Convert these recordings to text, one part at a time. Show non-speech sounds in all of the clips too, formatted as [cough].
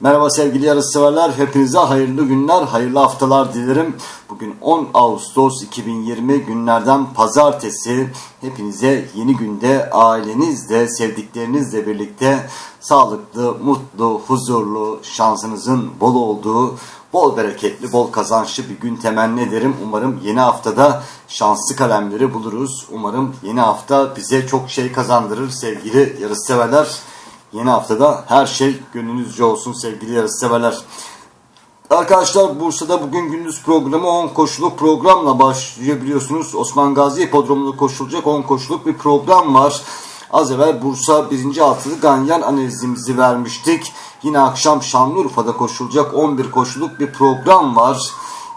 Merhaba sevgili yarışseverler. Hepinize hayırlı günler, hayırlı haftalar dilerim. Bugün 10 Ağustos 2020 günlerden pazartesi. Hepinize yeni günde ailenizle, sevdiklerinizle birlikte sağlıklı, mutlu, huzurlu, şansınızın bol olduğu, bol bereketli, bol kazançlı bir gün temenni ederim. Umarım yeni haftada şanslı kalemleri buluruz. Umarım yeni hafta bize çok şey kazandırır sevgili yarışseverler. Yeni haftada her şey gönlünüzce olsun sevgili yarışseverler. Arkadaşlar Bursa'da bugün gündüz programı 10 koşuluk programla başlıyor biliyorsunuz. Osman Gazi Hipodromu'nda koşulacak 10 koşuluk bir program var. Az evvel Bursa 1. altılı Ganyan analizimizi vermiştik. Yine akşam Şanlıurfa'da koşulacak 11 koşuluk bir program var.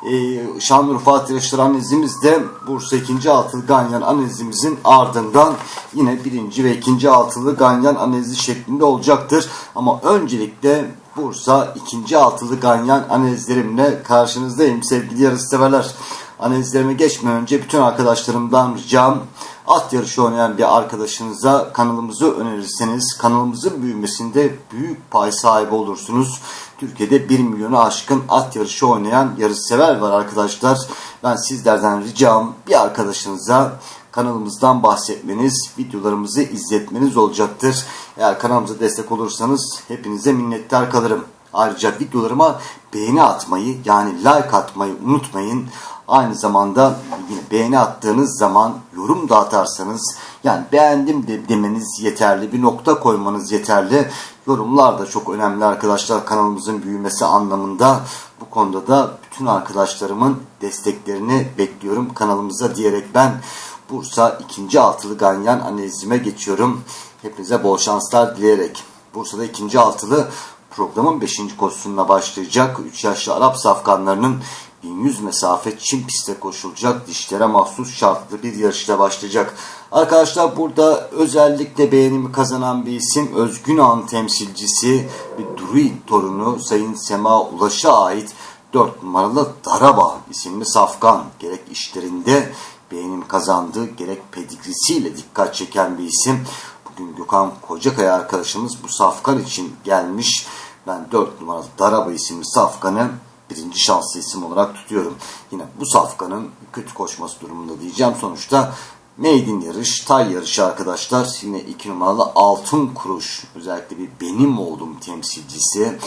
Ee, Şanlıurfa Atleşler analizimiz de Bursa 2. altılı Ganyan analizimizin ardından yine 1. ve 2. altılı Ganyan analizi şeklinde olacaktır. Ama öncelikle Bursa 2. altılı Ganyan analizlerimle karşınızdayım sevgili yarışseverler. Analizlerime geçmeden önce bütün arkadaşlarımdan ricam at yarışı oynayan bir arkadaşınıza kanalımızı önerirseniz kanalımızın büyümesinde büyük pay sahibi olursunuz. Türkiye'de 1 milyonu aşkın at yarışı oynayan yarışsever var arkadaşlar. Ben sizlerden ricam bir arkadaşınıza kanalımızdan bahsetmeniz, videolarımızı izletmeniz olacaktır. Eğer kanalımıza destek olursanız hepinize minnettar kalırım. Ayrıca videolarıma beğeni atmayı yani like atmayı unutmayın. Aynı zamanda yine beğeni attığınız zaman yorum da atarsanız yani beğendim de demeniz yeterli. Bir nokta koymanız yeterli. Yorumlar da çok önemli arkadaşlar kanalımızın büyümesi anlamında. Bu konuda da bütün arkadaşlarımın desteklerini bekliyorum kanalımıza diyerek ben Bursa 2. altılı ganyan analizime geçiyorum. Hepinize bol şanslar dileyerek. Bursa'da 2. altılı programın 5. koşusuna başlayacak. 3 yaşlı Arap safkanlarının 1100 mesafe Çin pistte koşulacak dişlere mahsus şartlı bir yarışla başlayacak. Arkadaşlar burada özellikle beğenimi kazanan bir isim Özgün Ağa'nın temsilcisi bir Druid torunu Sayın Sema Ulaş'a ait 4 numaralı Daraba isimli safkan gerek işlerinde beğenim kazandığı gerek pedigrisiyle dikkat çeken bir isim. Bugün Gökhan Kocakaya arkadaşımız bu safkan için gelmiş. Ben 4 numaralı Daraba isimli safkanı birinci şanslı isim olarak tutuyorum. Yine bu safkanın kötü koşması durumunda diyeceğim. Sonuçta Maiden yarış, tay yarışı arkadaşlar. Yine 2 numaralı Altın Kuruş. Özellikle bir benim olduğum temsilcisi.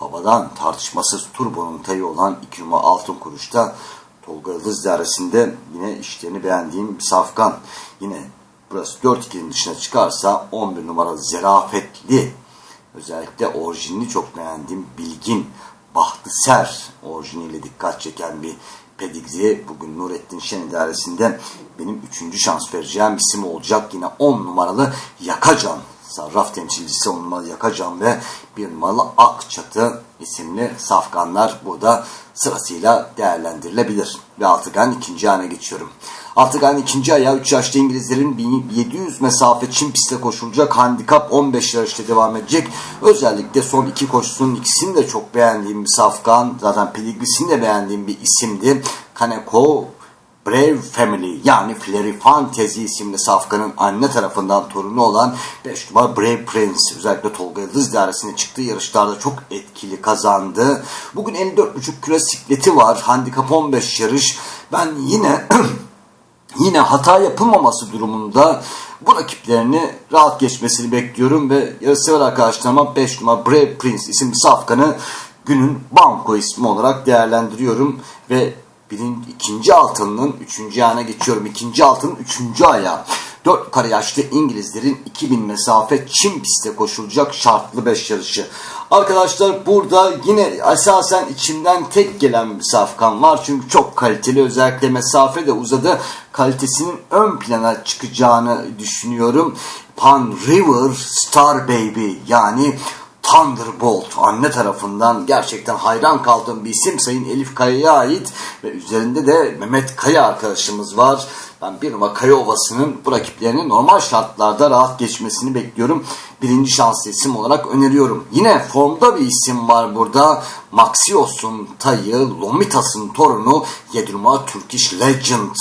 Babadan tartışmasız Turbo'nun tayı olan 2 numaralı Altın Kuruş'ta Tolga Yıldız dairesinde yine işlerini beğendiğim bir safkan. Yine burası 4-2'nin dışına çıkarsa 11 numaralı Zerafetli. Özellikle orijinini çok beğendiğim Bilgin Ser orijiniyle dikkat çeken bir pedigri. Bugün Nurettin Şen idaresinde benim üçüncü şans vereceğim isim olacak. Yine 10 numaralı Yakacan. Sarraf temsilcisi 10 numaralı Yakacan ve bir numaralı Akçatı isimli safkanlar burada sırasıyla değerlendirilebilir. Ve Altıgan ikinci ayağına geçiyorum. Altıgan ikinci ayağı 3 yaşlı İngilizlerin 1700 mesafe Çin pistte koşulacak handikap 15 yarışta devam edecek. Özellikle son iki koşusunun ikisini de çok beğendiğim bir safkan. Zaten pedigrisini de beğendiğim bir isimdi. Kaneko Brave Family yani Flary Fantasy isimli safkanın anne tarafından torunu olan 5 numara Brave Prince özellikle Tolga Yıldız dairesine çıktığı yarışlarda çok etkili kazandı. Bugün 54.5 kilo sikleti var. Handikap 15 yarış. Ben yine [clears throat] yine hata yapılmaması durumunda bu rakiplerini rahat geçmesini bekliyorum ve yarışsever arkadaşlarıma 5 numara Brave Prince isimli safkanı günün banko ismi olarak değerlendiriyorum ve birinci, ikinci altının üçüncü ayağına geçiyorum. İkinci altının üçüncü ayağı. Dört kare yaşlı İngilizlerin 2000 mesafe Çin pistte koşulacak şartlı 5 yarışı. Arkadaşlar burada yine esasen içimden tek gelen bir safkan var. Çünkü çok kaliteli özellikle mesafe de uzadı. Kalitesinin ön plana çıkacağını düşünüyorum. Pan River Star Baby yani Thunderbolt anne tarafından gerçekten hayran kaldığım bir isim Sayın Elif Kaya'ya ait ve üzerinde de Mehmet Kaya arkadaşımız var. Ben bir numara Kaya Ovası'nın bu rakiplerini normal şartlarda rahat geçmesini bekliyorum. Birinci şanslı isim olarak öneriyorum. Yine formda bir isim var burada. Maxios'un tayı, Lomitas'ın torunu, 7 numara Turkish Legend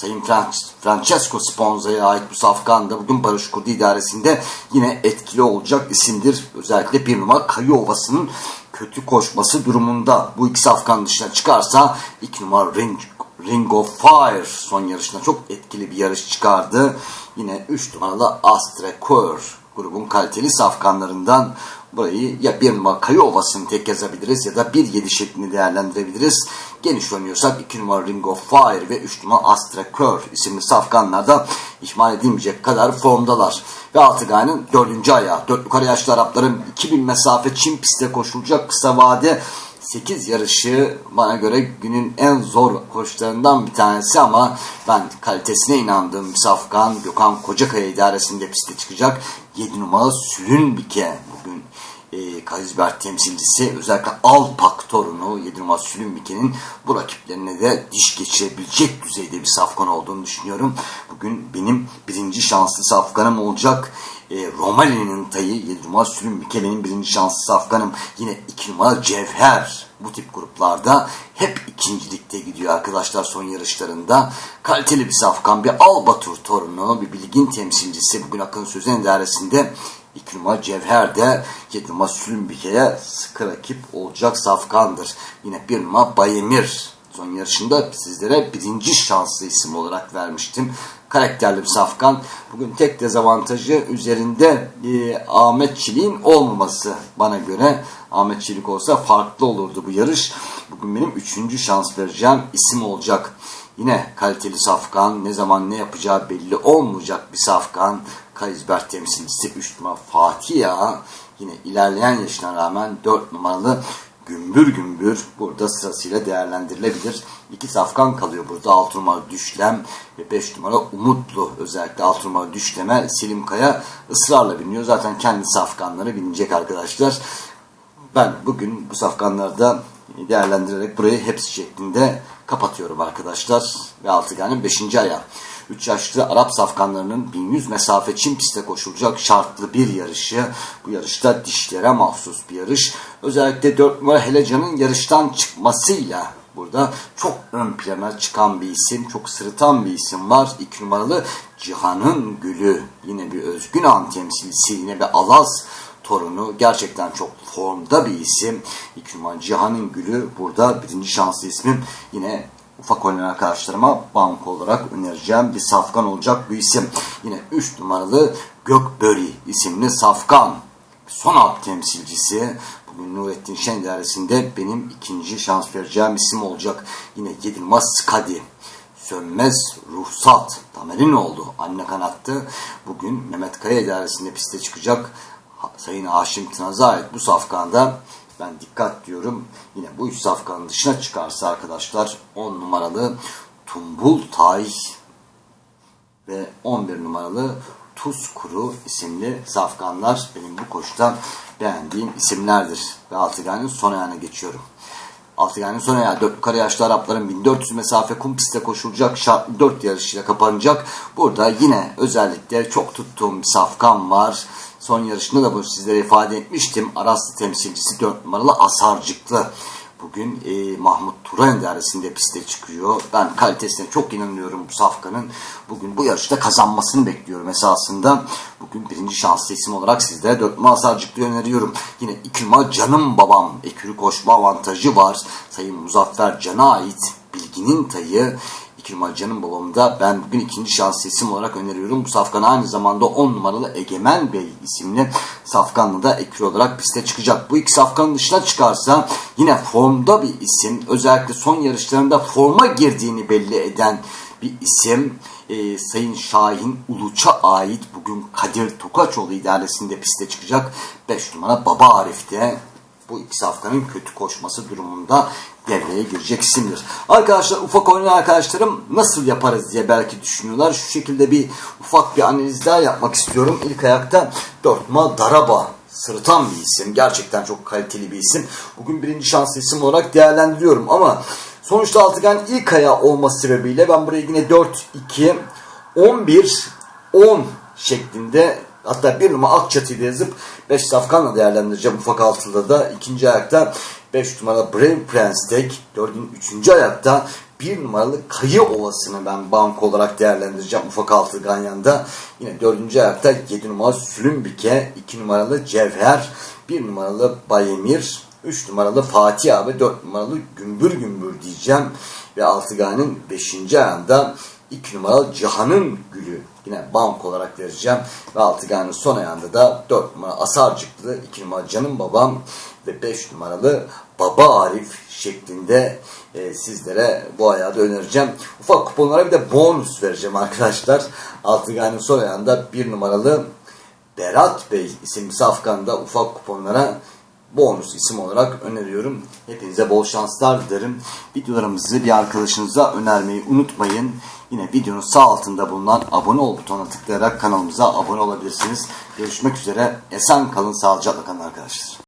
Sayın Fran- Francesco Sponza'ya ait bu safkan da bugün Barış Kurdu idaresinde yine etkili olacak isimdir. Özellikle bir numara Kayı Ovası'nın kötü koşması durumunda bu iki safkan dışına çıkarsa iki numara Ring, Ring of Fire son yarışında çok etkili bir yarış çıkardı. Yine 3 numaralı Astrakor grubun kaliteli safkanlarından burayı ya bir numara Kayı Ovası'nı tek yazabiliriz ya da 1-7 şeklinde değerlendirebiliriz. Geniş oynuyorsak 2 numara Ring of Fire ve 3 numara Astrakor isimli safkanlarda ihmal edilmeyecek kadar formdalar. Ve Altıgay'ın dördüncü ayağı. Dört yukarı yaşlı Arapların 2000 mesafe Çin pistte koşulacak kısa vade 8 yarışı bana göre günün en zor koşularından bir tanesi ama ben kalitesine inandığım safkan Gökhan Kocakaya idaresinde piste çıkacak. 7 numara Sülünbike bugün e, Kazibert temsilcisi özellikle Alpak torunu 7 numara Sülünbike'nin bu rakiplerine de diş geçirebilecek düzeyde bir safkan olduğunu düşünüyorum. Bugün benim birinci şanslı safkanım olacak. E, Romali'nin tayı 7 numara Sülünbike benim birinci şanslı safkanım. Yine 2 numara Cevher bu tip gruplarda hep ikincilikte gidiyor arkadaşlar son yarışlarında. Kaliteli bir safkan, bir Albatur torunu, bir bilgin temsilcisi. Bugün Akın Sözen idaresinde 2 numara Cevher de 7 numara Sülümbike'ye sıkı rakip olacak safkandır. Yine 1 numara Bayemir son yarışında sizlere birinci şanslı isim olarak vermiştim. Karakterli bir safkan. Bugün tek dezavantajı üzerinde e, Ahmet Çelik'in olmaması bana göre. Ahmet Çelik olsa farklı olurdu bu yarış. Bugün benim üçüncü şans vereceğim isim olacak. Yine kaliteli safkan, ne zaman ne yapacağı belli olmayacak bir safkan. Kaysbert temsilcisi 3 numara Fatih ya. Yine ilerleyen yaşına rağmen 4 numaralı gümbür gümbür burada sırasıyla değerlendirilebilir. İki safkan kalıyor burada. 6 numara Düşlem ve 5 numara Umutlu. Özellikle 6 numara Düşlem'e Selim Kaya ısrarla biniyor. Zaten kendi safkanları binecek arkadaşlar. Ben bugün bu safkanlarda değerlendirerek burayı hepsi şeklinde kapatıyorum arkadaşlar. Ve Altıgan'ın 5. ayağı. 3 yaşlı Arap safkanlarının 1100 mesafe Çin pistte koşulacak şartlı bir yarışı. Bu yarışta dişlere mahsus bir yarış. Özellikle 4 numara Helecan'ın yarıştan çıkmasıyla burada çok ön plana çıkan bir isim, çok sırıtan bir isim var. 2 numaralı Cihan'ın Gülü. Yine bir özgün an temsilcisi, yine bir Alaz torunu gerçekten çok formda bir isim. İki numara Cihan'ın Gülü burada birinci şanslı ismim. Yine ufak oynayan arkadaşlarıma banko olarak önereceğim bir safkan olacak bu isim. Yine 3 numaralı Gökböri isimli safkan. Son alt temsilcisi. Bugün Nurettin Şen idaresinde benim ikinci şans vereceğim isim olacak. Yine 7 numara Skadi. Sönmez Ruhsat. Tamer'in oldu. Anne kanattı. Bugün Mehmet Kaya idaresinde piste çıkacak. Sayın Haşim Tınaz'a ait bu safkanda ben dikkat diyorum. Yine bu üç safkanın dışına çıkarsa arkadaşlar 10 numaralı Tumbul Tay ve 11 numaralı Tuz Kuru isimli safkanlar benim bu koşuda beğendiğim isimlerdir. Ve Altıgan'ın son ayağına geçiyorum. Altıgan'ın son ayağı 4 yukarı yaşlı Arapların 1400 mesafe kum pistte koşulacak şartlı 4 yarışıyla kapanacak. Burada yine özellikle çok tuttuğum bir safkan var. Son yarışında da bunu sizlere ifade etmiştim. Araslı temsilcisi 4 numaralı Asarcıklı. Bugün e, Mahmut Turan idaresinde piste çıkıyor. Ben kalitesine çok inanıyorum bu safkanın. Bugün bu yarışta kazanmasını bekliyorum esasında. Bugün birinci şanslı isim olarak sizlere 4 numara Asarcıklı'yı öneriyorum. Yine 2 numara Canım Babam. Ekürü koşma avantajı var. Sayın Muzaffer Can'a ait bilginin tayı. İki numara canım babamda ben bugün ikinci şanslı isim olarak öneriyorum. Bu safkan aynı zamanda 10 numaralı Egemen Bey isimli safkanlı da ekür olarak piste çıkacak. Bu iki safkanın dışına çıkarsa yine formda bir isim. Özellikle son yarışlarında forma girdiğini belli eden bir isim. Ee, Sayın Şahin Uluç'a ait bugün Kadir Tokaçoğlu idaresinde piste çıkacak. 5 numara Baba Arif'te bu iki safkanın kötü koşması durumunda devreye girecek isimdir. Arkadaşlar ufak oynayan arkadaşlarım nasıl yaparız diye belki düşünüyorlar. Şu şekilde bir ufak bir analiz daha yapmak istiyorum. İlk ayakta Dörtma Daraba sırıtan bir isim. Gerçekten çok kaliteli bir isim. Bugün birinci şanslı isim olarak değerlendiriyorum ama sonuçta altıgen ilk ayağı olması sebebiyle ben buraya yine 4, 2, 11, 10 şeklinde hatta bir numara Akçatı'yı yazıp 5 safkanla değerlendireceğim ufak altıda da ikinci ayakta 5 numara Brave Prince Tech, 4'ün 3. ayakta bir numaralı Kayı Ovası'nı ben banko olarak değerlendireceğim ufak altı ganyanda. Yine dördüncü ayakta 7 numaralı Sülümbike, 2 numaralı Cevher, 1 numaralı Bayemir, 3 numaralı Fatih abi, 4 numaralı Gümbür Gümbür diyeceğim. Ve Altıgan'ın 5. ayağında 2 numaralı Cihan'ın Gülü yine bank olarak vereceğim. Ve Altıgan'ın son ayağında da 4 numara Asarcıklı, 2 numara Canım Babam ve 5 numaralı Baba Arif şeklinde e, sizlere bu ayağı önereceğim. Ufak kuponlara bir de bonus vereceğim arkadaşlar. Altıgan'ın son ayağında 1 numaralı Berat Bey isimli safkanda ufak kuponlara bonus isim olarak öneriyorum. Hepinize bol şanslar dilerim. Videolarımızı bir arkadaşınıza önermeyi unutmayın. Yine videonun sağ altında bulunan abone ol butonuna tıklayarak kanalımıza abone olabilirsiniz. Görüşmek üzere. Esen kalın, sağlıcakla kalın arkadaşlar.